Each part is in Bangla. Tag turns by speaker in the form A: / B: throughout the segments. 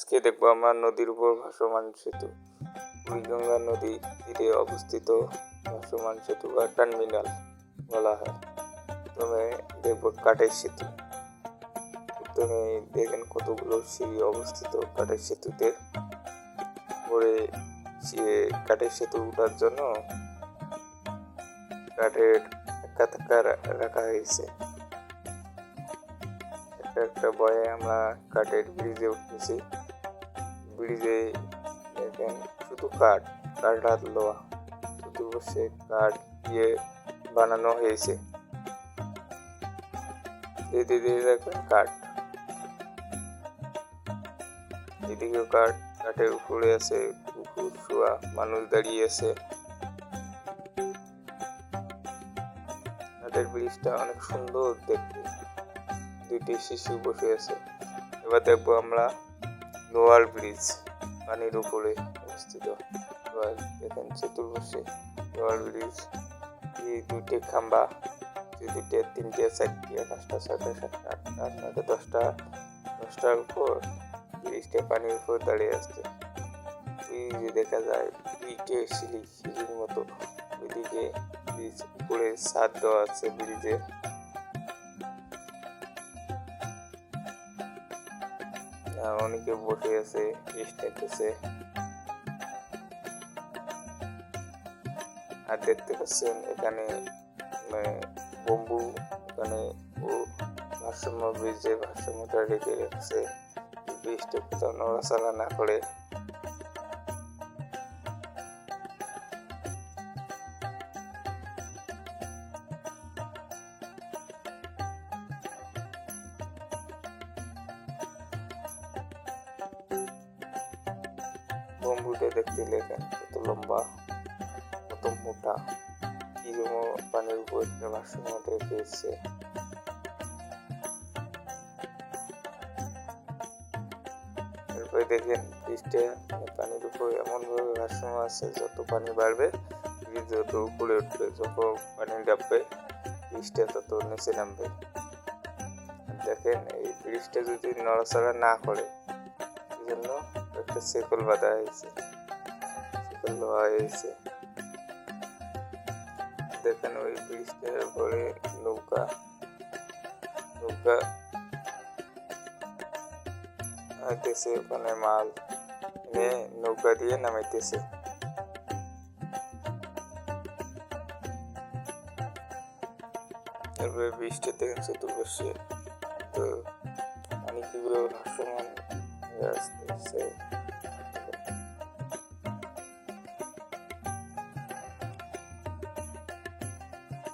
A: আজকে দেখব আমরা নদীর উপর ভাসমান সেতু। বুড়িগঙ্গা নদী তীরে অবস্থিত ভাসমান সেতু বা টার্মিনাল বলা হয়। প্রথমে দেখব কাঠের সেতু। প্রথমে দেখেন কতগুলো সিঁড়ি অবস্থিত কাঠের সেতুতে। পরে সে কাঠের সেতু উঠার জন্য কাঠের একা থাকা রাখা হয়েছে। একটা একটা বয়ে আমরা কাঠের ব্রিজে উঠতেছি ব্রিজে দেখেন শুধু কাঠ কাঠ আর লোহা। বসে কাঠ দিয়ে বানানো হয়েছে। এদিকে দেখেন কাঠ। এদিকেও কাঠ, কাঠের উপরে আছে কুকুর, শোয়া, মানুষ দাঁড়িয়ে আছে। কাঠের ব্রিজটা অনেক সুন্দর দেখতে। দুইটি শিশু বসে আছে। এবার দেখব আমরা লোয়ার ব্রিজ, পানির উপরে অবস্থিত। এবার দেখেন চতুর্পাশে লোয়ার ব্রিজ। এই দুইটি খাম্বা দুইটে তিনটে, চারটে, পাঁচটা, ছয়টা, সাতটা, আটটা, নয়টা, দশটা দশটার উপর ব্রিজটা পানির উপর দাঁড়িয়ে ওই যে দেখা যায়, দুইটে সিঁড়ি, সিঁড়ির মতো। ওইদিকে ব্রিজ উপরে ছাদ দেওয়া আছে, ব্রিজে। অনেকে বসে আছে রেস্ট নিতেছে আর দেখতে পাচ্ছেন এখানে মানে বম্বু এখানে ও ভারসাম্য ব্রিজে ভারসাম্যটা রেখে রাখছে ব্রিজটা কোথাও নড়াচড়া না করে বম্বুটা দেখতে লেখেন কত লম্বা কত মোটা, কি পানির উপর ভারসাম্য রেখে এসছে এরপরে দেখেন ব্রিজটা পানির উপর এমনভাবে ভারসাম্য আছে, যত পানি বাড়বে ব্রিজ যত উপরে উঠবে, যত পানি ডাববে ব্রিজটা তত নিচে নামবে। দেখেন, এই ব্রিজটা যদি নড়াচড়া না করে সেজন্য একটা সেকল বাঁধা হয়েছে। সেকল দেওয়া হয়েছে। দেখেন ওই ব্রিজটার উপরে নৌকা। নৌকা আইতেছে ওখানে মাল। নিয়ে নৌকা দিয়ে নামাইতেছে। তারপরে বৃষ্টি দেখেন চতুর্পাশে। তো কীভাবে ভাসমান হয়ে আসতেছে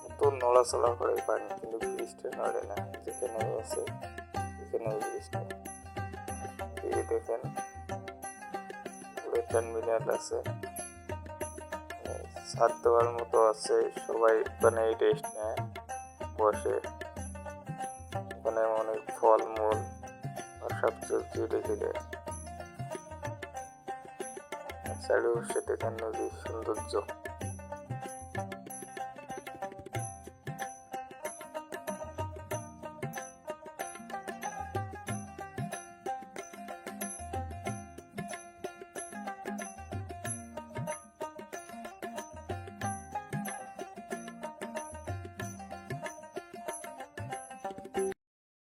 A: কত নড়াচড়া করে পানি কিন্তু ব্রিজটা নড়ে না, যেখানে আছে সেখানে ব্রিজটা। এই দেখেন আছে। ছাদ দেওয়ার মতো আছে, সবাই ওখানে রেস্ট নেয়, বসে। ওখানে অনেক ফলমূল আর শাকসবজি রেখে দেয় দেখেন নদীর সৌন্দর্য।